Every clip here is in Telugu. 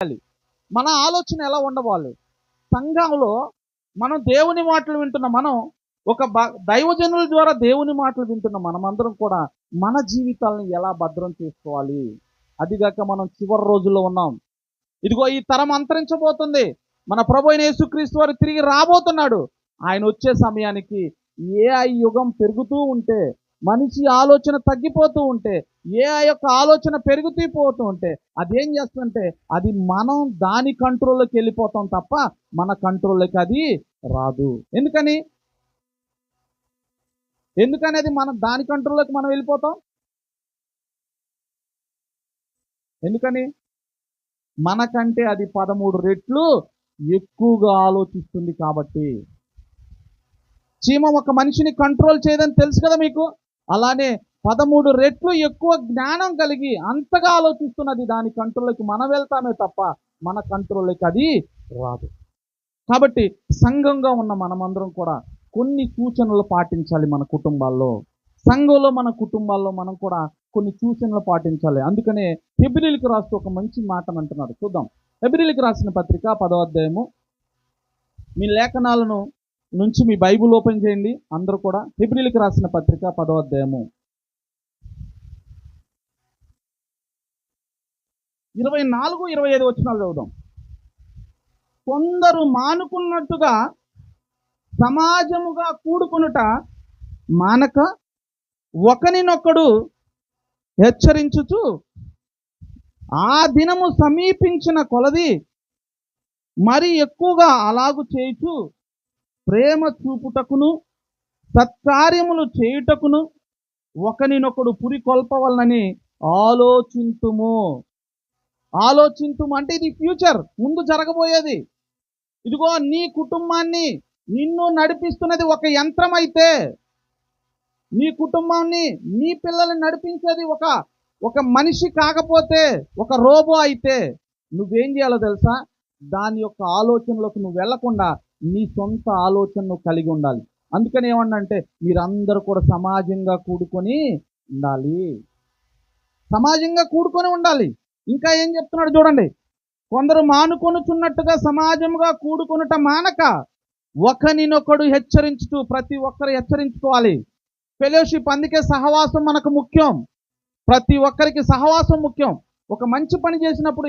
మన ఆలోచన ఎలా ఉండవాలి? సంఘంలో మనం దేవుని మాటలు వింటున్న మనం ఒక దైవజనుల ద్వారా దేవుని మాటలు వింటున్న మనమందరం కూడా మన జీవితాలను ఎలా భద్రం చేసుకోవాలి? అదిగాక మనం చివరి రోజుల్లో ఉన్నాం. ఇదిగో ఈ తరం అంతరించబోతుంది. మన ప్రభు అయిన యేసుక్రీస్తు వారు తిరిగి రాబోతున్నాడు. ఆయన వచ్చే సమయానికి ఏ యుగం పెరుగుతూ ఉంటే మనిషి ఆలోచన తగ్గిపోతూ ఉంటే ఏ ఆ యొక్క ఆలోచన పెరుగుతూ పోతూ ఉంటే అదేం చేస్తుందంటే అది మనం దాని కంట్రోల్లోకి వెళ్ళిపోతాం తప్ప మన కంట్రోల్లోకి అది రాదు. ఎందుకని? ఎందుకని అది మనం దాని కంట్రోల్లోకి మనం వెళ్ళిపోతాం? ఎందుకని? మనకంటే అది పదమూడు రెట్లు ఎక్కువగా ఆలోచిస్తుంది కాబట్టి. చీమ ఒక మనిషిని కంట్రోల్ చేయదని తెలుసు కదా మీకు? అలానే పదమూడు రెట్లు ఎక్కువ జ్ఞానం కలిగి అంతగా ఆలోచిస్తున్నది దాని కంట్రోల్లోకి మనం వెళ్తామే తప్ప మన కంట్రోల్లోకి అది రాదు. కాబట్టి సంఘంగా ఉన్న మనమందరం కూడా కొన్ని సూచనలు పాటించాలి మన కుటుంబాల్లో. సంఘంలో మన కుటుంబాల్లో మనం కూడా కొన్ని సూచనలు పాటించాలి. అందుకనే హెబ్రిల్కి రాస్తూ ఒక మంచి మాటను అంటున్నారు చూద్దాం. హెబ్రిల్కి రాసిన పత్రిక పదో అధ్యాయము. మీ లేఖనాలను నుంచి మీ బైబుల్ ఓపెన్ చేయండి. అందరూ కూడా హెబ్రిల్కి రాసిన పత్రిక పదో అధ్యాయము. ఇరవై నాలుగు ఇరవై ఐదు వచ్చినాలు చదువుదాం. కొందరు మానుకున్నట్టుగా సమాజముగా కూడుకొనుట మానక ఒకనినొక్కడు హెచ్చరించుచు ఆ దినము సమీపించిన కొలది మరి ఎక్కువగా అలాగు చేయుచు ప్రేమ చూపుటకును సత్కార్యములు చేయుటకును ఒకనినొకడు పురికొల్పవలనని ఆలోచింతుము ఆలోచింతుము. అంటే ఇది ఫ్యూచర్ ముందు జరగబోయేది. ఇదిగో నీ కుటుంబాన్ని నిన్ను నడిపిస్తున్నది ఒక యంత్రం అయితే నీ కుటుంబాన్ని నీ పిల్లల్ని నడిపించేది ఒక ఒక మనిషి కాకపోతే ఒక రోబో అయితే నువ్వేం చేయాలో తెలుసా? దాని యొక్క ఆలోచనలకు నువ్వు వెళ్ళకుండా నీ సొంత ఆలోచనను కలిగి ఉండాలి. అందుకని ఏమన్నంటే మీరందరూ కూడా సమాజంగా కూడుకొని ఉండాలి. సమాజంగా కూడుకొని ఉండాలి. ఇంకా ఏం చెప్తున్నాడు చూడండి. కొందరు మానుకొనుచున్నట్టుగా సమాజంగా కూడుకొనుట మానక ఒకనినొకడు హెచ్చరించుతూ ప్రతి ఒక్కరు హెచ్చరించుకోవాలి. ఫెలోషిప్ అందుకే సహవాసం మనకు ముఖ్యం. ప్రతి ఒక్కరికి సహవాసం ముఖ్యం. ఒక మంచి పని చేసినప్పుడు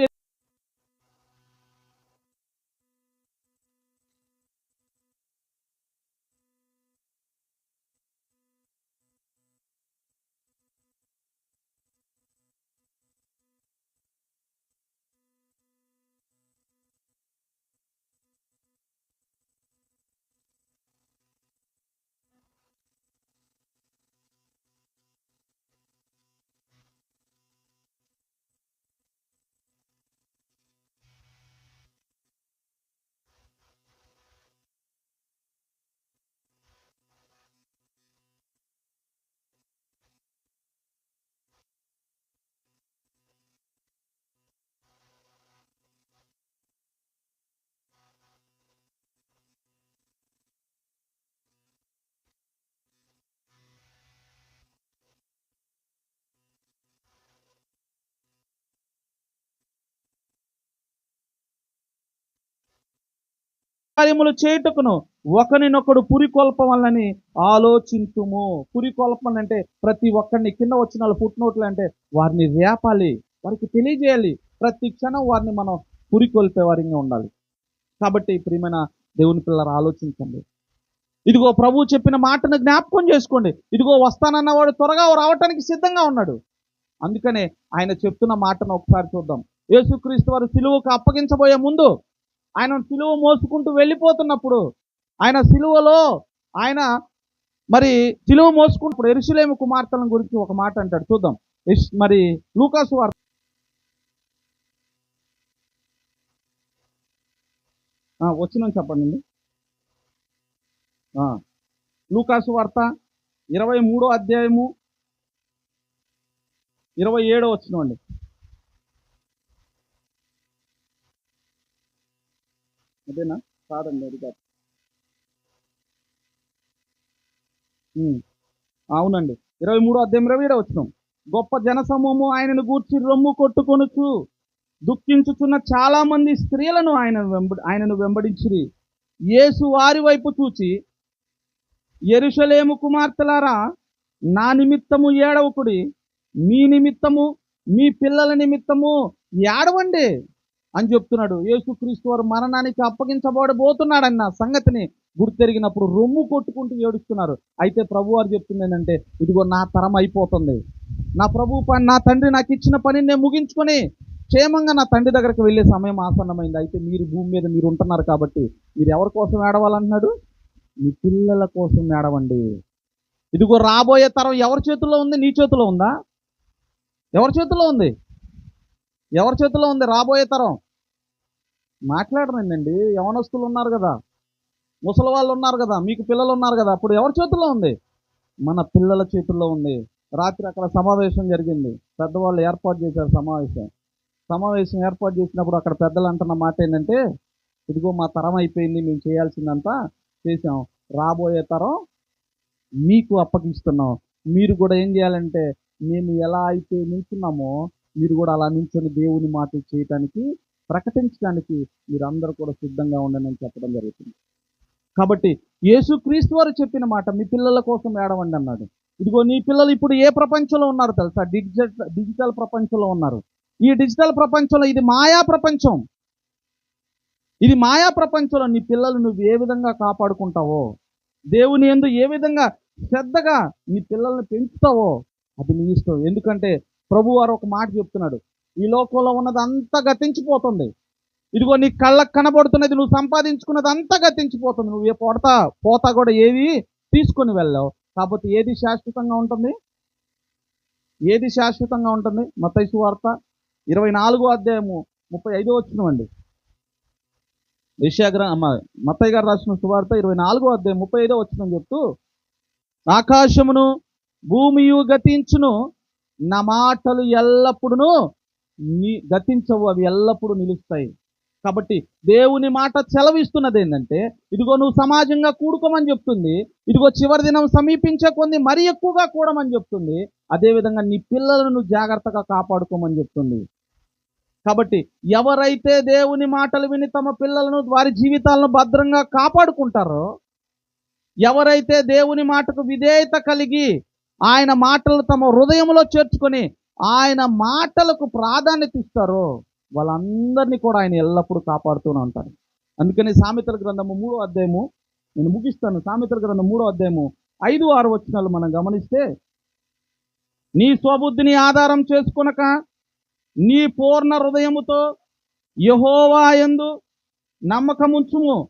కార్యములు చేయుటకును ఒకరినొకడు పురికొల్పవాలని ఆలోచించుము పురికొల్పన అంటే ప్రతి ఒక్కరిని కింద వచ్చిన వాళ్ళు పుట్టినోట్లు అంటే వారిని రేపాలి వారికి తెలియజేయాలి. ప్రతి క్షణం వారిని మనం పురికొల్పే వారిగా ఉండాలి. కాబట్టి ప్రియమైన దేవుని పిల్లలు ఆలోచించండి. ఇదిగో ప్రభు చెప్పిన మాటను జ్ఞాపకం చేసుకోండి. ఇదిగో వస్తానన్నవాడు త్వరగా రావటానికి సిద్ధంగా ఉన్నాడు. అందుకనే ఆయన చెప్తున్న మాటను ఒకసారి చూద్దాం. యేసుక్రీస్తు వారు సిలువకు అప్పగించబోయే ముందు ఆయన సిలువ మోసుకుంటూ వెళ్ళిపోతున్నప్పుడు ఆయన సిలువలో ఆయన మరి సిలువ మోసుకున్నప్పుడు ఎరుసలేము కుమార్తెల గురించి ఒక మాట అంటాడు. చూద్దాం. మరి లూకాసు వార్త. వచ్చినాం చెప్పండి లూకాసు వార్త ఇరవై మూడో అధ్యాయము ఇరవై ఏడో వచ్చినండి అదేనా? కాదండి అది కాదు. ఉమ్, అవునండి. ఇరవై మూడో అధ్యాయం ఇరవై వచ్చినాం గొప్ప జనసమూహము ఆయనను గూర్చి రొమ్ము కొట్టుకొనుచు దుఃఖించుచున్న చాలా మంది స్త్రీలను ఆయన వెంబ ఆయనను వెంబడించిరి. యేసు వారి వైపు చూచి ఎరుషలేము కుమార్తెలారా నా నిమిత్తము ఏడవకుడి. మీ నిమిత్తము మీ పిల్లల నిమిత్తము ఏడవండి. అని చెప్తున్నాడు. యేసుక్రీస్తు వారు మరణానికి అప్పగించబడబోతున్నాడన్న సంగతిని గుర్తెరిగినప్పుడు రొమ్ము కొట్టుకుంటూ ఏడుస్తున్నారు. అయితే ప్రభు వారు చెప్తుంది ఏంటంటే ఇదిగో నా తరం అయిపోతుంది. నా ప్రభు పని నా తండ్రి నాకు ఇచ్చిన పనిని నేను ముగించుకొని క్షేమంగా నా తండ్రి దగ్గరికి వెళ్ళే సమయం ఆసన్నమైంది. అయితే మీరు భూమి మీద మీరు ఉంటున్నారు కాబట్టి మీరు ఎవరి కోసం ఏడవాలన్నాడు మీ పిల్లల కోసం ఏడవండి. ఇదిగో రాబోయే తరం ఎవరి చేతుల్లో ఉంది? నీ చేతిలో ఉందా? ఎవరి చేతిలో ఉంది? ఎవరి చేతిలో ఉంది? రాబోయే తరం. మాట్లాడరండి. యవనస్తులు ఉన్నారు కదా. ముసలి వాళ్ళు ఉన్నారు కదా. మీకు పిల్లలు ఉన్నారు కదా. అప్పుడు ఎవరి చేతుల్లో ఉంది? మన పిల్లల చేతుల్లో ఉంది. రాత్రి అక్కడ సమావేశం జరిగింది. పెద్దవాళ్ళు ఏర్పాటు చేశారు సమావేశం. సమావేశం ఏర్పాటు చేసినప్పుడు అక్కడ పెద్దలు అంటున్న మాట ఏంటంటే ఇదిగో మా తరం అయిపోయింది మేము చేయాల్సిందంతా చేసాం రాబోయే తరం మీకు అప్పగిస్తున్నాం. మీరు కూడా ఏం చేయాలంటే మేము ఎలా అయితే నిల్చున్నామో మీరు కూడా అలా నిల్చొని దేవుని మాట చేయటానికి ప్రకటించడానికి మీరందరూ కూడా సిద్ధంగా ఉండండి అని చెప్పడం జరుగుతుంది. కాబట్టి యేసుక్రీస్తు వారు చెప్పిన మాట మీ పిల్లల కోసం ఏడవండి అన్నాడు. ఇదిగో నీ పిల్లలు ఇప్పుడు ఏ ప్రపంచంలో ఉన్నారు తెలుసా? డిజిటల్ డిజిటల్ ప్రపంచంలో ఉన్నారు. ఈ డిజిటల్ ప్రపంచంలో ఇది మాయా ప్రపంచం. ఇది మాయా ప్రపంచంలో నీ పిల్లలు నువ్వు ఏ విధంగా కాపాడుకుంటావో దేవుని ఎందు ఏ విధంగా శ్రద్ధగా నీ పిల్లల్ని పెంచుతావో అది నీ ఇష్టం. ఎందుకంటే ప్రభు వారు ఒక మాట చెప్తున్నాడు ఈ లోకంలో ఉన్నదంతా గతించిపోతుంది. ఇదిగో నీ కళ్ళకు కనబడుతున్నది నువ్వు సంపాదించుకున్నది అంతా గతించిపోతుంది. నువ్వు ఏ పొడతా పోతా కూడా ఏది తీసుకొని వెళ్ళావు కాకపోతే ఏది శాశ్వతంగా ఉంటుంది? ఏది శాశ్వతంగా ఉంటుంది? మతైసు వార్త ఇరవై నాలుగో అధ్యాయము ముప్పై ఐదో వచ్చినవండి విషయాగ్ర మత్తయ్య గారు రాసిన సువార్త ఇరవై నాలుగో అధ్యాయం ముప్పై ఐదో వచ్చిన చెప్తూ ఆకాశమును భూమియు గతించును నా మాటలు ఎల్లప్పుడూ నీ గతించవు అవి ఎల్లప్పుడూ నిలుస్తాయి. కాబట్టి దేవుని మాట సెలవిస్తున్నది ఏంటంటే ఇదిగో నువ్వు సమాజంగా కూడుకోమని చెప్తుంది ఇదిగో చివరి దినం సమీపించే కొంది మరీ ఎక్కువగా కూడమని చెప్తుంది అదేవిధంగా నీ పిల్లలను నువ్వు జాగ్రత్తగా కాపాడుకోమని చెప్తుంది. కాబట్టి ఎవరైతే దేవుని మాటలు విని తమ పిల్లలను వారి జీవితాలను భద్రంగా కాపాడుకుంటారో ఎవరైతే దేవుని మాటకు విధేయత కలిగి ఆయన మాటలు తమ హృదయంలో చేర్చుకొని ఆయన మాటలకు ప్రాధాన్యత ఇస్తారో వాళ్ళందరినీ కూడా ఆయన ఎల్లప్పుడూ కాపాడుతూనే ఉంటారు. అందుకని సామెతల గ్రంథము మూడో అధ్యాయము నేను ముగిస్తాను. సామెతల గ్రంథం మూడో అధ్యాయము ఐదు ఆరు వచ్చినాలు మనం గమనిస్తే నీ స్వబుద్ధిని ఆధారం చేసుకునక నీ పూర్ణ హృదయముతో యహోవా యందు నమ్మకముంచుము.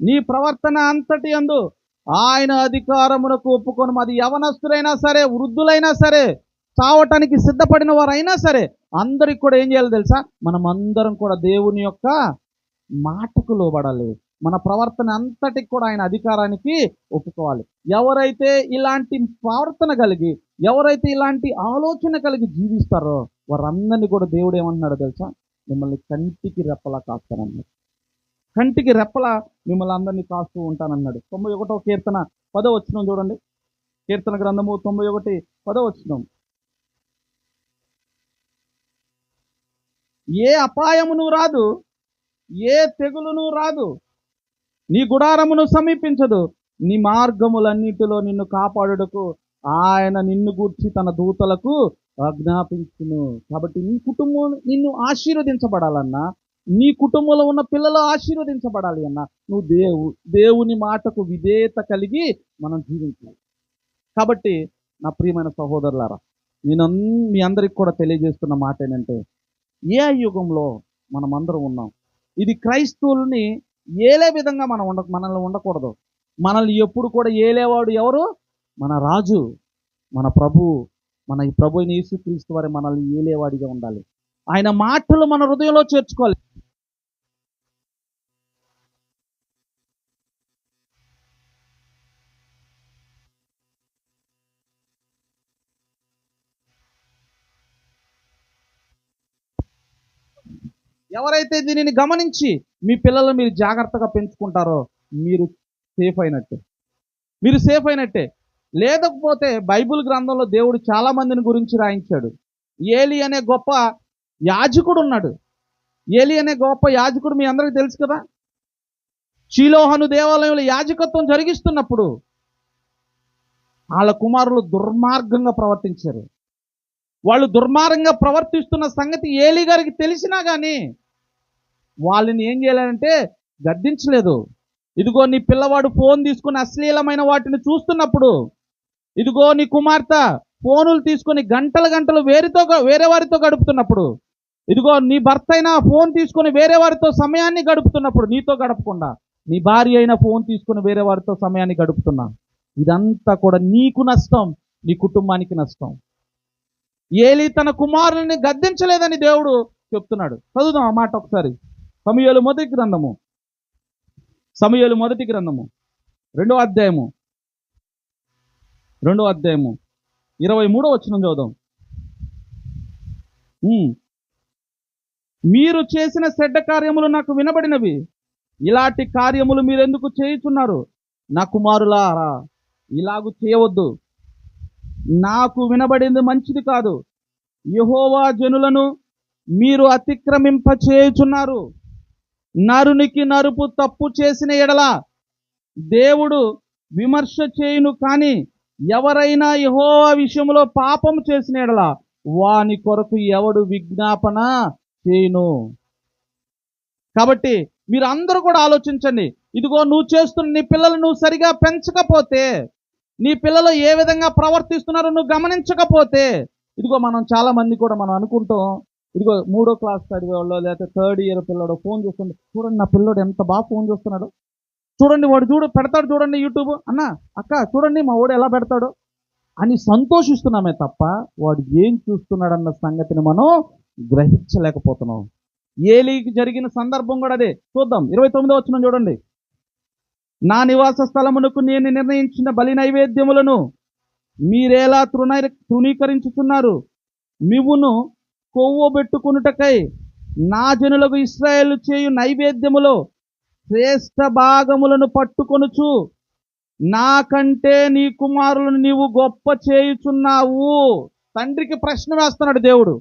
నీ ప్రవర్తన అంతటి యందు ఆయన అధికారమునకు ఒప్పుకొని. అది యవనస్తులైనా సరే వృద్ధులైనా సరే చావటానికి సిద్ధపడిన వారైనా సరే అందరికి కూడా ఏం చేయాలి తెలుసా? మనం అందరం కూడా దేవుని యొక్క మాటకు లోబడాలి. మన ప్రవర్తన అంతటికి కూడా ఆయన అధికారానికి ఒప్పుకోవాలి. ఎవరైతే ఇలాంటి ప్రవర్తన కలిగి ఎవరైతే ఇలాంటి ఆలోచన కలిగి జీవిస్తారో వారందరినీ కూడా దేవుడు ఏమంటున్నాడో తెలుసా? మిమ్మల్ని కంటికి రెప్పలా కాస్తానన్నాడు. కంటికి రెప్పలా మిమ్మల్ని అందరినీ కాస్తూ ఉంటానన్నాడు. తొంభై ఒకటో కీర్తన పదో వచ్చినాం చూడండి. కీర్తన గ్రంథము తొంభై ఒకటి పదో వచ్చినాం ఏ అపాయమును రాదు ఏ తెగులును రాదు. నీ గుడారమును సమీపించదు నీ మార్గములన్నిటిలో నిన్ను కాపాడుటకు ఆయన నిన్ను గూర్చి తన దూతలకు ఆజ్ఞాపించును. కాబట్టి నీ కుటుంబం నిన్ను ఆశీర్వదించబడాలన్నా నీ కుటుంబంలో ఉన్న పిల్లలు ఆశీర్వదించబడాలి అన్న నువ్వు దేవు దేవుని మాటకు విధేయత కలిగి మనం జీవించాలి. కాబట్టి నా ప్రియమైన సహోదరులారా నేను మీ అందరికి కూడా తెలియజేస్తున్న మాట ఏంటంటే ఏ యుగంలో మనం అందరం ఉన్నాం? ఇది క్రైస్తవుల్ని ఏలే విధంగా మనం ఉండ మనల్ని ఉండకూడదు. మనల్ని ఎప్పుడు కూడా ఏలేవాడు ఎవరు? మన రాజు మన ప్రభు మన ఈ ప్రభు యేసుక్రీస్తు వారి మనల్ని ఏలేవాడిగా ఉండాలి. ఆయన మాటలు మన హృదయంలో చేర్చుకోవాలి. ఎవరైతే దీనిని గమనించి మీ పిల్లలను మీరు జాగ్రత్తగా పెంచుకుంటారో మీరు సేఫ్ అయినట్టే. మీరు సేఫ్ అయినట్టే. లేకపోతే బైబిల్ గ్రంథంలో దేవుడు చాలా మందిని గురించి రాయించాడు. ఏలి అనే గొప్ప యాజకుడు ఉన్నాడు. ఏలి అనే గొప్ప యాజకుడు మీ అందరికీ తెలుసు కదా? షీలోహను దేవాలయంలో యాజకత్వం జరిగిస్తున్నప్పుడు వాళ్ళ కుమారులు దుర్మార్గంగా ప్రవర్తించారు. వాళ్ళు దుర్మార్గంగా ప్రవర్తిస్తున్న సంగతి ఏలి గారికి తెలిసినా కానీ వాళ్ళని ఏం చేయాలంటే గద్దించలేదు. ఇదిగో నీ పిల్లవాడు ఫోన్ తీసుకుని అశ్లీలమైన వాటిని చూస్తున్నప్పుడు ఇదిగో నీ కుమార్తె ఫోనులు తీసుకొని గంటల గంటలు వేరేతో వేరే వారితో గడుపుతున్నప్పుడు ఇదిగో నీ భర్త అయినా ఫోన్ తీసుకొని వేరే వారితో సమయాన్ని గడుపుతున్నప్పుడు నీతో గడపకుండా నీ భార్య అయినా ఫోన్ తీసుకొని వేరే వారితో సమయాన్ని గడుపుతున్నా. ఇదంతా కూడా నీకు నష్టం నీ కుటుంబానికి నష్టం. ఏలి తన కుమారుని గద్దించలేదని దేవుడు చెప్తున్నాడు. చదువుదాం ఆ మాట ఒకసారి. సమయాలు మొదటి గ్రంథము. సమయాలు మొదటి గ్రంథము. రెండో అధ్యాయము. రెండో అధ్యాయము. ఇరవై మూడో వచ్చిన చదువుదాం. మీరు చేసిన చెడ్డ కార్యములు నాకు వినబడినవి. ఇలాంటి కార్యములు మీరెందుకు చేయుచున్నారు? నా కుమారులారా ఇలాగు చేయవద్దు. నాకు వినబడింది మంచిది కాదు. యహోవా జనులను మీరు అతిక్రమింప చేయుచున్నారు నరునికి నరుపు తప్పు చేసిన ఎడల దేవుడు విమర్శ చేయును కానీ ఎవరైనా యహోవా విషయంలో పాపం చేసిన ఎడల వాని కొరకు ఎవడు విజ్ఞాపన చేయును. కాబట్టి మీరు అందరూ కూడా ఆలోచించండి. ఇదిగో నువ్వు చేస్తున్న నీ పిల్లలు నువ్వు సరిగా పెంచకపోతే నీ పిల్లలు ఏ విధంగా ప్రవర్తిస్తున్నారో నువ్వు గమనించకపోతే ఇదిగో మనం చాలామంది కూడా మనం అనుకుంటాం ఇదిగో మూడో క్లాస్ చదివే వాళ్ళు లేకపోతే థర్డ్ ఇయర్ పిల్లడు ఫోన్ చూస్తుండే చూడండి నా పిల్లడు ఎంత బాగా ఫోన్ చూస్తున్నాడు. చూడండి వాడు చూడు పెడతాడు చూడండి యూట్యూబ్. అన్న అక్క చూడండి మా వాడు ఎలా పెడతాడు. అని సంతోషిస్తున్నామే తప్ప వాడు ఏం చూస్తున్నాడన్న సంగతిని మనం గ్రహించలేకపోతున్నాం. ఏలీకి జరిగిన సందర్భం కూడా అదే. చూద్దాం ఇరవై తొమ్మిదో వచ్చిన చూడండి. నా నివాస స్థలమునకు నేను నిర్ణయించిన బలి నైవేద్యములను మీరేలా తృణ తృణీకరించుతున్నారు మివును కొవ్వబెట్టుకునుటకై నా జనులకు ఇస్రాయేల్ చేయు నైవేద్యములో శ్రేష్ఠ భాగములను పట్టుకొనుచు నాకంటే నీ కుమారులను నీవు గొప్ప చేయుచున్నావు. తండ్రికి ప్రశ్న వేస్తున్నాడు దేవుడు.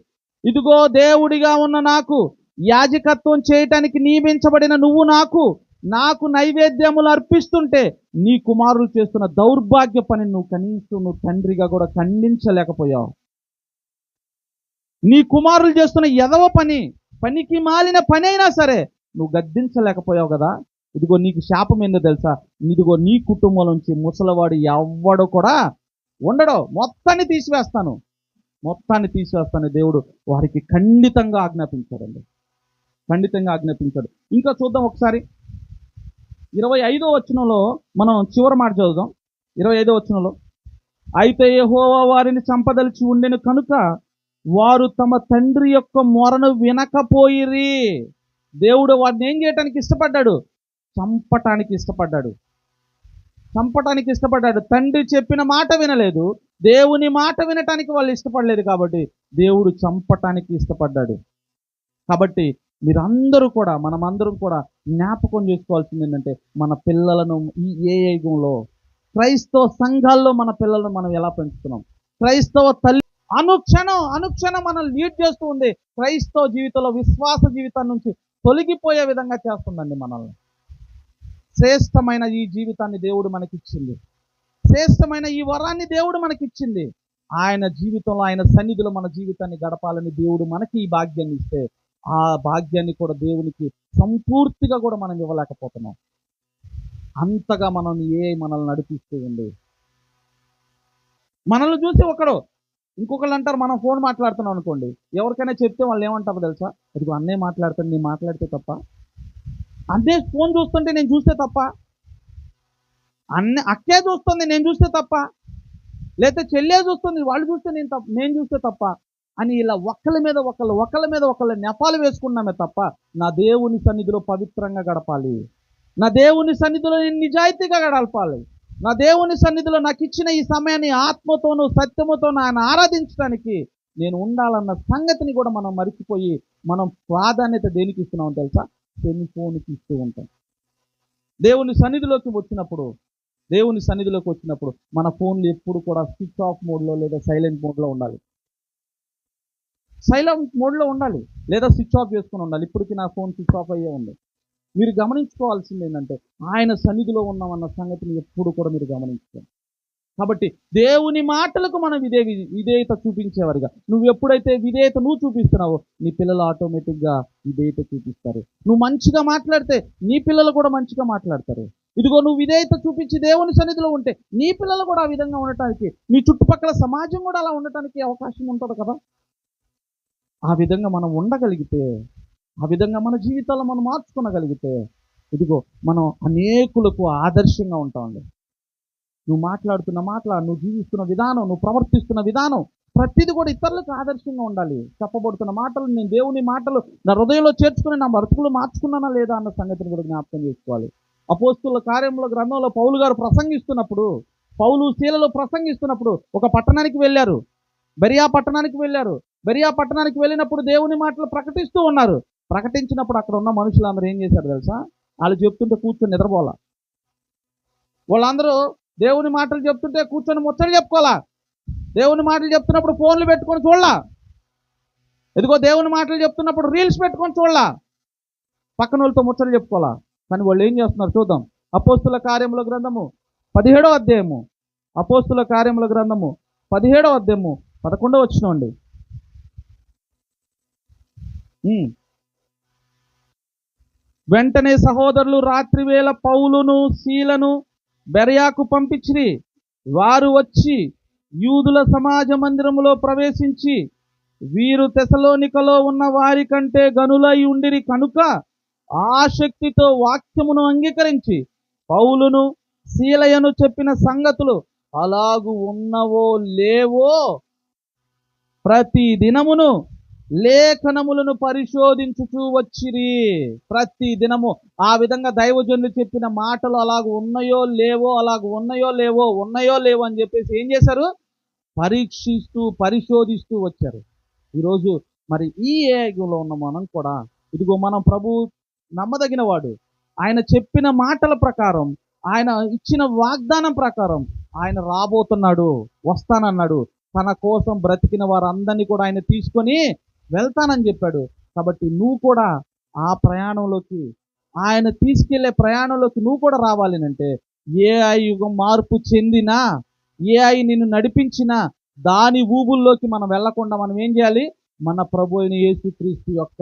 ఇదిగో దేవుడిగా ఉన్న నాకు యాజకత్వం చేయటానికి నియమించబడిన నువ్వు నాకు నాకు నైవేద్యములు అర్పిస్తుంటే నీ కుమారులు చేస్తున్న దౌర్భాగ్య పని నువ్వు కనీసం నువ్వు తండ్రిగా కూడా ఖండించలేకపోయావు. నీ కుమారులు చేస్తున్న ఎదవ పని పనికి మాలిన పని అయినా సరే నువ్వు గద్దించలేకపోయావు కదా. ఇదిగో నీకు శాపం ఏందో తెలుసా? ఇదిగో నీ కుటుంబం నుంచి ముసలివాడు ఎవ్వడు కూడా ఉండడు. మొత్తాన్ని తీసివేస్తాను. మొత్తాన్ని తీసివేస్తాను. దేవుడు వారికి ఖండితంగా ఆజ్ఞాపించాడండి. ఖండితంగా ఆజ్ఞాపించాడు. ఇంకా చూద్దాం ఒకసారి. ఇరవై ఐదో వచనంలో మనం చివరి మాట చదువుదాం. ఇరవై ఐదో వచనంలో అయితే యెహోవా వారిని చంపదలిచి ఉండెను కనుక వారు తమ తండ్రి యొక్క మొరను వినకపోయిరి. దేవుడు వారిని ఏం చేయటానికి ఇష్టపడ్డాడు? చంపటానికి ఇష్టపడ్డాడు. చంపటానికి ఇష్టపడ్డాడు. తండ్రి చెప్పిన మాట వినలేదు. దేవుని మాట వినటానికి వాళ్ళు ఇష్టపడలేదు కాబట్టి దేవుడు చంపటానికి ఇష్టపడ్డాడు. కాబట్టి మీరందరూ కూడా మనమందరం కూడా జ్ఞాపకం చేసుకోవాల్సింది ఏంటంటే మన పిల్లలను ఈ ఏ యుగంలో క్రైస్తవ సంఘాల్లో మన పిల్లలను మనం ఎలా పెంచుతున్నాం? క్రైస్తవ తల్లి అనుక్షణం అనుక్షణం మనం లీడ్ చేస్తూ ఉంది. క్రైస్తవ జీవితంలో విశ్వాస జీవితం నుంచి తొలగిపోయే విధంగా చేస్తుందండి మనల్ని. శ్రేష్టమైన ఈ జీవితాన్ని దేవుడు మనకిచ్చింది. శ్రేష్టమైన ఈ వరాన్ని దేవుడు మనకిచ్చింది. ఆయన జీవితంలో ఆయన సన్నిధిలో మన జీవితాన్ని గడపాలని దేవుడు మనకి ఈ భాగ్యాన్ని ఇస్తే ఆ భాగ్యాన్ని కూడా దేవునికి సంపూర్తిగా కూడా మనం ఇవ్వలేకపోతున్నాం. అంతగా మనం ఏ మనల్ని నడిపిస్తూ ఉంది మనల్ని చూసి ఒకడు ఇంకొకళ్ళు అంటారు మనం ఫోన్ మాట్లాడుతున్నాం అనుకోండి. ఎవరికైనా చెప్తే వాళ్ళు ఏమంటారు తెలుసా? అది అన్నే మాట్లాడుతాను నేను మాట్లాడితే తప్ప. అన్నే ఫోన్ చూస్తుంటే నేను చూస్తే తప్ప. అన్న అక్కే చూస్తుంది నేను చూస్తే తప్ప. లేకపోతే చెల్లే చూస్తుంది వాళ్ళు చూస్తే నేను తప్ప నేను చూస్తే తప్ప అని ఇలా ఒకళ్ళ మీద ఒకళ్ళు ఒకళ్ళ మీద ఒకళ్ళు నెపాలు వేసుకున్నామే తప్ప నా దేవుని సన్నిధిలో పవిత్రంగా గడపాలి. నా దేవుని సన్నిధిలో నేను నిజాయితీగా గడపాలి. నా దేవుని సన్నిధిలో నాకు ఇచ్చిన ఈ సమయాన్ని ఆత్మతోనూ సత్యముతోనూ ఆయన ఆరాధించడానికి నేను ఉండాలన్న సంగతిని కూడా మనం మరిచిపోయి మనం ప్రాధాన్యత దేనికి ఇస్తున్నాం తెలుసా? సెల్ఫోన్కి ఇస్తూ ఉంటాం. దేవుని సన్నిధిలోకి వచ్చినప్పుడు దేవుని సన్నిధిలోకి వచ్చినప్పుడు మన ఫోన్లు ఎప్పుడు కూడా స్విచ్ ఆఫ్ మోడ్లో లేదా సైలెంట్ మోడ్లో ఉండాలి. సైలెంట్ మోడ్లో ఉండాలి లేదా స్విచ్ ఆఫ్ చేసుకుని ఉండాలి. ఇప్పటికి నా ఫోన్ స్విచ్ ఆఫ్ అయ్యే ఉంది. మీరు గమనించుకోవాల్సింది ఏంటంటే ఆయన సన్నిధిలో ఉన్నామన్న సంగతిని ఎప్పుడు కూడా మీరు గమనించుకోండి కాబట్టి దేవుని మాటలకు మనం విధే విధేయత చూపించేవారుగా. నువ్వు ఎప్పుడైతే విధేయత నువ్వు చూపిస్తున్నావో నీ పిల్లలు ఆటోమేటిక్గా విధేయత చూపిస్తారు. నువ్వు మంచిగా మాట్లాడితే నీ పిల్లలు కూడా మంచిగా మాట్లాడతారు. ఇదిగో నువ్వు విధేయత చూపించి దేవుని సన్నిధిలో ఉంటే నీ పిల్లలు కూడా ఆ విధంగా ఉండటానికి నీ చుట్టుపక్కల సమాజం కూడా అలా ఉండటానికి అవకాశం ఉంటుంది కదా? ఆ విధంగా మనం ఉండగలిగితే ఆ విధంగా మన జీవితాల్లో మనం మార్చుకోగలిగితే ఇదిగో మనం అనేకులకు ఆదర్శంగా ఉంటామండి. నువ్వు మాట్లాడుతున్న మాటల నువ్వు జీవిస్తున్న విధానం నువ్వు ప్రవర్తిస్తున్న విధానం ప్రతిదీ కూడా ఇతరులకు ఆదర్శంగా ఉండాలి. చెప్పబడుతున్న మాటలు నేను దేవుని మాటలు నా హృదయంలో చేర్చుకుని నా బ్రతుకులు మార్చుకున్నానా లేదా అన్న సంగతిని కూడా జ్ఞాపకం చేసుకోవాలి. అపోస్తుల కార్యంలో గ్రంథంలో పౌలు గారు ప్రసంగిస్తున్నప్పుడు పౌలు శీలలో ప్రసంగిస్తున్నప్పుడు ఒక పట్టణానికి వెళ్ళారు. బెరియా పట్టణానికి వెళ్ళారు. బెరియా పట్టణానికి వెళ్ళినప్పుడు దేవుని మాటలు ప్రకటిస్తూ ఉన్నారు. ప్రకటించినప్పుడు అక్కడ ఉన్న మనుషులందరూ ఏం చేశారు తెలుసా? వాళ్ళు చెప్తుంటే కూర్చొని నిద్రపోలా వాళ్ళందరూ దేవుని మాటలు చెప్తుంటే కూర్చొని ముచ్చట చెప్పుకోవాలా? దేవుని మాటలు చెప్తున్నప్పుడు ఫోన్లు పెట్టుకొని చూడలా? ఇదిగో దేవుని మాటలు చెప్తున్నప్పుడు రీల్స్ పెట్టుకొని చూడలా? పక్కన వాళ్ళతో ముచ్చట చెప్పుకోవాలా? కానీ వాళ్ళు ఏం చేస్తున్నారు చూద్దాం. అపోస్తుల కార్యముల గ్రంథము పదిహేడో అధ్యాయము. అపోస్తుల కార్యముల గ్రంథము పదిహేడో అధ్యాయము పదకొండో వచ్చినండి వెంటనే సహోదరులు రాత్రివేళ పౌలును శీలను బెరయాకు పంపించిరి. వారు వచ్చి యూదుల సమాజ మందిరములో ప్రవేశించి వీరు తెసలోనికలో ఉన్న వారి కంటే గనులై ఉండిరి కనుక ఆసక్తితో వాక్యమును అంగీకరించి పౌలును శీలయను చెప్పిన సంగతులు అలాగు ఉన్నవో లేవో ప్రతి దినమును లేఖనములను పరిశోధించుచూ వచ్చిరి. ప్రతి దినము ఆ విధంగా దైవజనులు చెప్పిన మాటలు అలాగ ఉన్నాయో లేవో అలాగ ఉన్నాయో లేవో ఉన్నాయో లేవో అని చెప్పేసి ఏం చేశారు? పరీక్షిస్తూ పరిశోధిస్తూ వచ్చారు. ఈరోజు మరి ఈ ఏగంలో ఉన్న మనం కూడా ఇదిగో మనం ప్రభు నమ్మదగిన వాడు ఆయన చెప్పిన మాటల ప్రకారం ఆయన ఇచ్చిన వాగ్దానం ప్రకారం ఆయన రాబోతున్నాడు వస్తానన్నాడు. తన కోసం బ్రతికిన వారందరినీ కూడా ఆయన తీసుకొని వెళ్తానని చెప్పాడు. కాబట్టి నువ్వు కూడా ఆ ప్రయాణంలోకి ఆయన తీసుకెళ్ళే ప్రయాణంలోకి నువ్వు కూడా రావాలి అంటే ఏఐ యుగం మార్పు చెందినా ఏఐ నిన్ను నడిపించినా దాని ఊబుల్లోకి మనం వెళ్ళకుండా మనం ఏం చేయాలి? మన ప్రభు అయిన యేసుక్రీస్తు యొక్క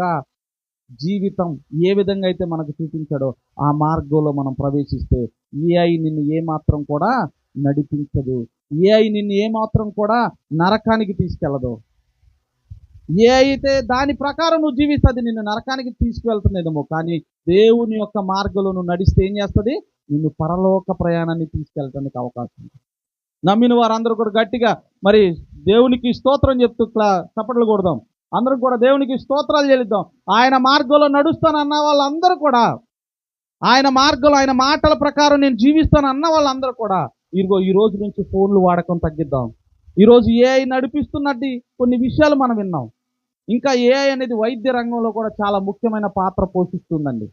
జీవితం ఏ విధంగా అయితే మనకు చూపించాడో ఆ మార్గంలో మనం ప్రవేశిస్తే ఏఐ నిన్ను ఏ మాత్రం కూడా నడిపించదు. ఏఐ నిన్ను ఏ మాత్రం కూడా నరకానికి తీసుకెళ్ళదు ఏ అయితే దాని ప్రకారం నువ్వు జీవిస్తుంది నిన్ను నరకానికి తీసుకువెళ్తుందేమో. కానీ దేవుని యొక్క మార్గంలో నువ్వు నడిస్తే ఏం చేస్తుంది? నిన్ను పరలోక ప్రయాణాన్ని తీసుకెళ్ళటానికి అవకాశం ఉంది. నమ్మిన వారందరూ కూడా గట్టిగా మరి దేవునికి స్తోత్రం చెప్తూ చప్పట్లు కొడదాం. అందరం కూడా దేవునికి స్తోత్రాలు చెల్లిద్దాం. ఆయన మార్గంలో నడుస్తానన్న వాళ్ళందరూ కూడా ఆయన మార్గంలో ఆయన మాటల ప్రకారం నేను జీవిస్తాను అన్న వాళ్ళందరూ కూడా ఇదిగో ఈ రోజు నుంచి ఫోన్లు వాడకం తగ్గిద్దాం. ఈరోజు ఏఐ నడిపిస్తున్నట్టు కొన్ని విషయాలు మనం విన్నాం. ఇంకా ఏఐ అనేది వైద్య రంగంలో కూడా చాలా ముఖ్యమైన పాత్ర పోషిస్తుందండి.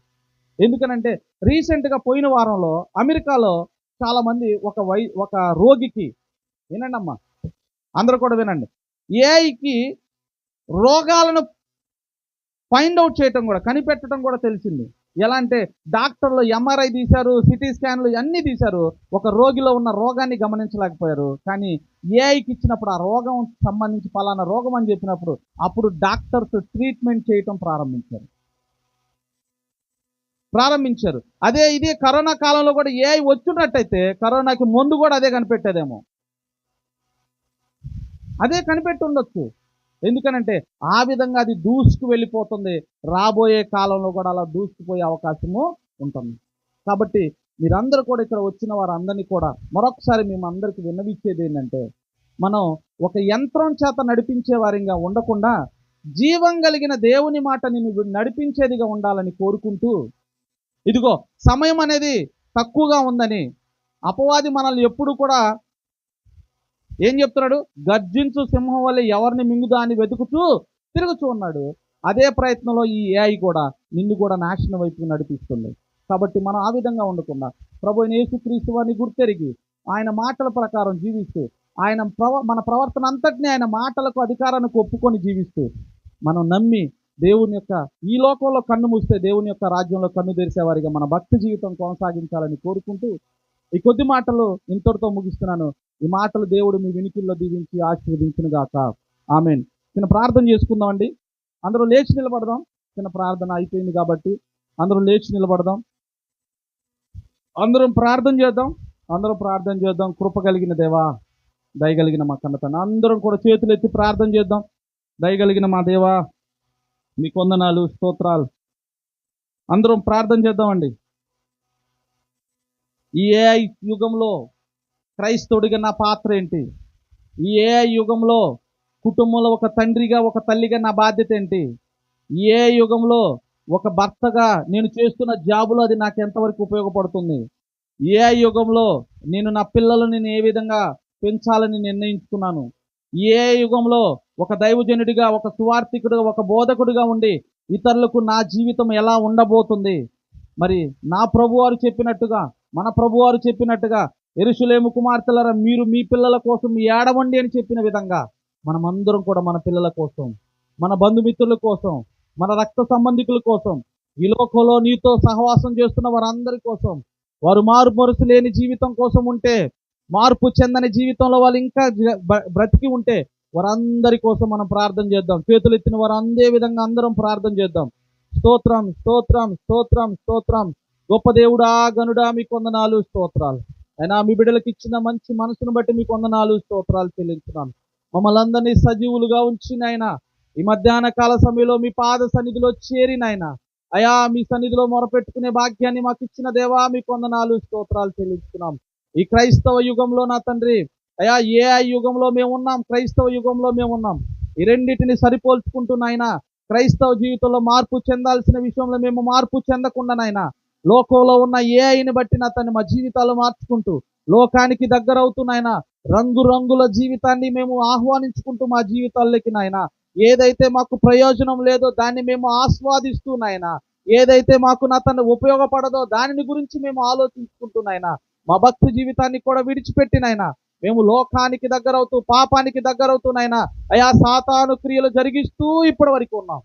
ఎందుకనంటే రీసెంట్గా పోయిన వారంలో అమెరికాలో చాలామంది ఒక వై ఒక రోగికి వినండి అమ్మా. అందరూ కూడా వినండి. ఏఐకి రోగాలను ఫైండ్ అవుట్ చేయటం కూడా కనిపెట్టడం కూడా తెలిసింది. ఎలా అంటే డాక్టర్లు ఎంఆర్ఐ తీశారు సిటీ స్కాన్లు అన్నీ తీశారు. ఒక రోగిలో ఉన్న రోగాన్ని గమనించలేకపోయారు. కానీ ఏఐకి ఇచ్చినప్పుడు ఆ రోగం సంబంధించి పలానా రోగం అని చెప్పినప్పుడు అప్పుడు డాక్టర్స్ ట్రీట్మెంట్ చేయటం ప్రారంభించారు. ప్రారంభించారు. అదే ఇదే కరోనా కాలంలో కూడా ఏఐ వచ్చినట్టయితే కరోనాకి ముందు కూడా అదే కనిపెట్టేదేమో. అదే కనిపెట్టి ఉండొచ్చు. ఎందుకనంటే ఆ విధంగా అది దూసుకు వెళ్ళిపోతుంది. రాబోయే కాలంలో కూడా అలా దూసుకుపోయే అవకాశము ఉంటుంది. కాబట్టి మీరందరూ కూడా ఇక్కడ వచ్చిన వారందరినీ కూడా మరొకసారి మేము అందరికీ విన్నవించేది ఏంటంటే మనం ఒక యంత్రం చేత నడిపించే వారిగా ఉండకుండా జీవం కలిగిన దేవుని మాట నేను నడిపించేదిగా ఉండాలని కోరుకుంటూ ఇదిగో సమయం అనేది తక్కువగా ఉందని అపవాది మనల్ని ఎప్పుడు కూడా ఏం చెప్తున్నాడు? గర్జించు సింహం వల్ల ఎవరిని మింగుదా అని వెతుకుతూ తిరుగుతూ ఉన్నాడు. అదే ప్రయత్నంలో ఈ ఏఐ కూడా నిన్ను కూడా నాశనం వైపు నడిపిస్తుంది. కాబట్టి మనం ఆ విధంగా ఉండకుండా ప్రభు యేసుక్రీస్తు వారిని గుర్తెరిగి ఆయన మాటల ప్రకారం జీవిస్తూ ఆయన ప్రవ మన ప్రవర్తన అంతటినీ ఆయన మాటలకు అధికారానికి ఒప్పుకొని జీవిస్తూ మనం నమ్మి దేవుని యొక్క ఈ లోకంలో కన్ను మూస్తే దేవుని యొక్క రాజ్యంలో కన్ను తెరిసేవారిగా మన భక్తి జీవితం కొనసాగించాలని కోరుకుంటూ ఈ కొద్ది మాటలు ఇంతటితో ముగిస్తున్నాను. ఈ మాటలు దేవుడు మీ వినికిల్లో దీవించి ఆశీర్వదించిన గాక ఆమెన్. చిన్న ప్రార్థన చేసుకుందామండి. అందరూ లేచి నిలబడదాం. చిన్న ప్రార్థన అయిపోయింది కాబట్టి అందరూ లేచి నిలబడదాం. అందరం ప్రార్థన చేద్దాం. అందరం ప్రార్థన చేద్దాం. కృప కలిగిన దేవా దయగలిగిన మా కన్నతన అందరం కూడా చేతులు ఎత్తి ప్రార్థన చేద్దాం. దయగలిగిన మా దేవా మీ కొందనాలు స్తోత్రాలు. అందరం ప్రార్థన చేద్దామండి. ఈ ఏఐ యుగంలో క్రైస్తవుడిగా నా పాత్ర ఏంటి? ఈ ఏఐ యుగంలో కుటుంబంలో ఒక తండ్రిగా ఒక తల్లిగా నా బాధ్యత ఏంటి? ఏ ఏఐ యుగంలో ఒక భర్తగా నేను చేస్తున్న జాబులో అది నాకు ఎంతవరకు ఉపయోగపడుతుంది? ఏ యుగంలో నేను నా పిల్లలను నేను ఏ విధంగా పెంచాలని నిర్ణయించుకున్నాను? ఏ యుగంలో ఒక దైవజనుడిగా ఒక సువార్థికుడిగా ఒక బోధకుడిగా ఉండి ఇతరులకు నా జీవితం ఎలా ఉండబోతుంది? మరి నా ప్రభువారు చెప్పినట్టుగా మన ప్రభువారు చెప్పినట్టుగా ఎరుషులేము కుమార్తెలరా మీరు మీ పిల్లల కోసం ఏడవండి అని చెప్పిన విధంగా మనమందరం కూడా మన పిల్లల కోసం మన బంధుమిత్రుల కోసం మన రక్త సంబంధికుల కోసం ఈ లోకంలో నీతో సహవాసం చేస్తున్న వారందరి కోసం వారు మారు మనసు లేని జీవితం కోసం ఉంటే మార్పు చెందని జీవితంలో వాళ్ళు ఇంకా బ్రతికి ఉంటే వారందరి కోసం మనం ప్రార్థన చేద్దాం. చేతులు ఎత్తిన వారు అందే విధంగా అందరం ప్రార్థన చేద్దాం. స్తోత్రం స్తోత్రం స్తోత్రం స్తోత్రం. గొప్ప దేవుడా గనుడా మీ కొందనాలు స్తోత్రాలు. అయినా మీ బిడ్డలకు ఇచ్చిన మంచి మనసును బట్టి మీ కొందనాలు స్తోత్రాలు చెల్లించున్నాను మమ్మల్ని అందరినీ సజీవులుగా ఉంచిన ఆయన ఈ మధ్యాహ్న కాల సమయంలో మీ పాద సన్నిధిలో చేరినాయన అయా మీ సన్నిధిలో మొరపెట్టుకునే భాగ్యాన్ని మాకు ఇచ్చిన దేవా మీ కొందనాలు స్తోత్రాలు చెల్లించుకున్నాం ఈ క్రైస్తవ యుగంలో నా తండ్రి అయా ఏ యుగంలో మేము ఉన్నాం క్రైస్తవ యుగంలో మేము ఉన్నాం. ఈ రెండింటిని సరిపోల్చుకుంటూ క్రైస్తవ జీవితంలో మార్పు చెందాల్సిన విషయంలో మేము మార్పు చెందకుండా నాయన లోకంలో ఉన్న ఏ అయిని బట్టి నా తను మా జీవితాలు మార్చుకుంటూ లోకానికి దగ్గర అవుతున్నాయన రంగు రంగుల జీవితాన్ని మేము ఆహ్వానించుకుంటూ మా జీవితాల్లోకి నాయన ఏదైతే మాకు ప్రయోజనం లేదో దాన్ని మేము ఆస్వాదిస్తూ నాయన ఏదైతే మాకు నా తను ఉపయోగపడదో దానిని గురించి మేము ఆలోచించుకుంటున్నాయన మా భక్తి జీవితాన్ని కూడా విడిచిపెట్టి నాయన మేము లోకానికి దగ్గర అవుతూ పాపానికి దగ్గర నాయన అయా సాతాను క్రియలు జరిగిస్తూ ఇప్పటి వరకు ఉన్నాం.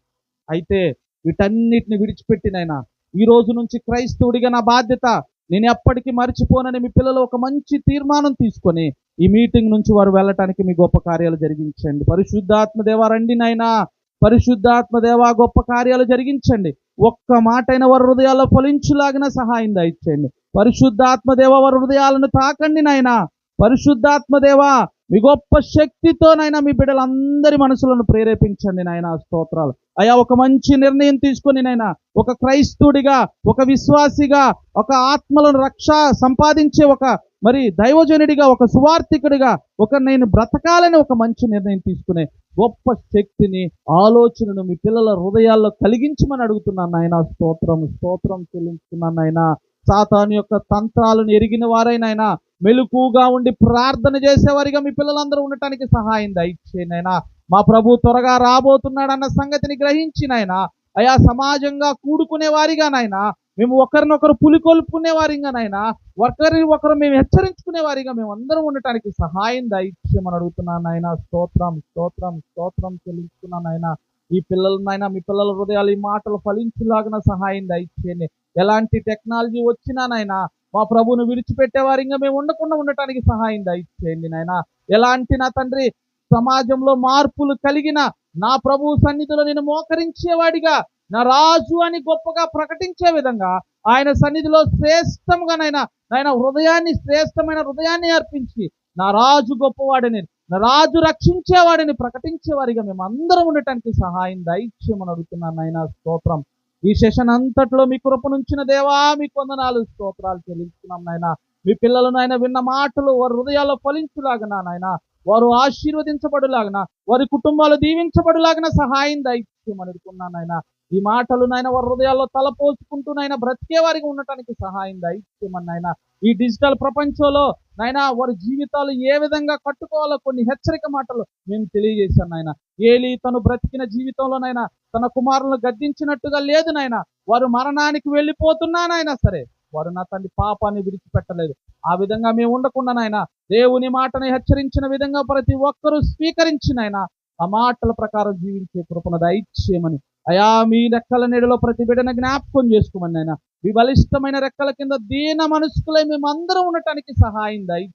అయితే వీటన్నిటిని విడిచిపెట్టినైనా ఈ రోజు నుంచి క్రైస్తవుడిగా నా బాధ్యత. నేను ఎప్పటికీ మర్చిపోనని మీ పిల్లలు ఒక మంచి తీర్మానం తీసుకొని ఈ మీటింగ్ నుంచి వారు వెళ్ళటానికి మీ గొప్ప కార్యాలు జరిగించండి. పరిశుద్ధాత్మ దేవా రండి నాయనా. పరిశుద్ధాత్మ దేవా గొప్ప కార్యాలు జరిగించండి. ఒక్క మాటైన వారి హృదయాల్లో ఫలించులాగిన సహాయం దయచేయండి. పరిశుద్ధాత్మ దేవ వారి హృదయాలను తాకండి నాయనా. పరిశుద్ధాత్మ దేవా మీ గొప్ప శక్తితోనైనా మీ బిడ్డలందరి మనసులను ప్రేరేపించండి నాయన స్తోత్రాలు. అయా ఒక మంచి నిర్ణయం తీసుకొని నాయన ఒక క్రైస్తుడిగా ఒక విశ్వాసిగా ఒక ఆత్మలను రక్ష సంపాదించే ఒక మరి దైవజనుడిగా ఒక సువార్థికుడిగా ఒక నేను బ్రతకాలని ఒక మంచి నిర్ణయం తీసుకునే గొప్ప శక్తిని ఆలోచనను మీ పిల్లల హృదయాల్లో కలిగించమని అడుగుతున్నాను నాయన స్తోత్రం స్తోత్రం చెల్లించుకున్నాను నాయన. సాతాను యొక్క తంత్రాలను ఎరిగిన వారైనాయన మెలుకుగా ఉండి ప్రార్థన చేసేవారిగా మీ పిల్లలందరూ ఉండటానికి సహాయం దయచేనైనా మా ప్రభు త్వరగా రాబోతున్నాడన్న సంగతిని గ్రహించినైనా అయా సమాజంగా కూడుకునే వారిగా నాయన మేము ఒకరినొకరు పులికొల్పుకునే వారిగానైనా ఒకరి ఒకరు మేము హెచ్చరించుకునే వారిగా మేము అందరం ఉండటానికి సహాయం దయచేయమని అడుగుతున్నాను నాయన. స్తోత్రం స్తోత్రం స్తోత్రం చెల్లించుకున్నాను నాయన. ఈ పిల్లలనైనా మీ పిల్లల హృదయాలు ఈ మాటలు ఫలించులాగిన సహాయం దయచేయండి. ఎలాంటి టెక్నాలజీ వచ్చినానైనా మా ప్రభువును విడిచిపెట్టేవారు ఇంకా మేము ఉండకుండా ఉండటానికి సహాయం దయచేయండి నాయన. ఎలాంటి నా తండ్రి సమాజంలో మార్పులు కలిగిన నా ప్రభు సన్నిధిలో నేను మోకరించేవాడిగా నా రాజు అని గొప్పగా ప్రకటించే విధంగా ఆయన సన్నిధిలో శ్రేష్టముగా నాయన నాయన హృదయాన్ని శ్రేష్టమైన హృదయాన్ని అర్పించి నా రాజు గొప్పవాడిని నా రాజు రక్షించేవాడిని ప్రకటించేవారిగా మేము అందరం ఉండటానికి సహాయం దయచేయమని అడుగుతున్నాను నాయన. స్తోత్రం. ఈ సెషన్ అంతట్లో మీ కృపనుంచిన దేవా మీ కొందనాలు స్తోత్రాలు చెల్లించుకున్నాం నాయన. మీ పిల్లలు నాయన విన్న మాటలు వారి హృదయాల్లో ఫలించులాగనా నాయన? వారు ఆశీర్వదించబడులాగన? వారి కుటుంబాలు దీవించబడులాగన? సహాయం దయచేయమని అడుగుతున్నాను ఈ మాటలు నాయన వారి హృదయాల్లో పోల్చుకుంటూ నాయన బ్రతికే వారికి ఉండటానికి సహాయం దయచేయమని నాయన. ఈ డిజిటల్ ప్రపంచంలో నాయన వారి జీవితాలు ఏ విధంగా కట్టుకోవాలో కొన్ని హెచ్చరిక మాటలు మేము తెలియజేశాను నాయన. ఏలి తను బ్రతికిన జీవితంలోనైనా తన కుమారులను గద్దించినట్టుగా లేదు నాయన. వారు మరణానికి వెళ్ళిపోతున్నానైనా సరే. వారు నా తండ్రి పాపాన్ని విడిచిపెట్టలేదు. ఆ విధంగా మేము ఉండకుండా నాయన దేవుని మాటను హెచ్చరించిన విధంగా ప్రతి ఒక్కరూ స్వీకరించినైనా ఆ మాటల ప్రకారం జీవించే కృపణ దయచేయమని అయా మీ రెక్కల నీడలో ప్రతి బిడ్డను జ్ఞాపకం చేసుకోమని ఆయన మీ బలిష్టమైన రెక్కల కింద దీన మనస్కులై మేమందరం ఉండటానికి సహాయం దయచు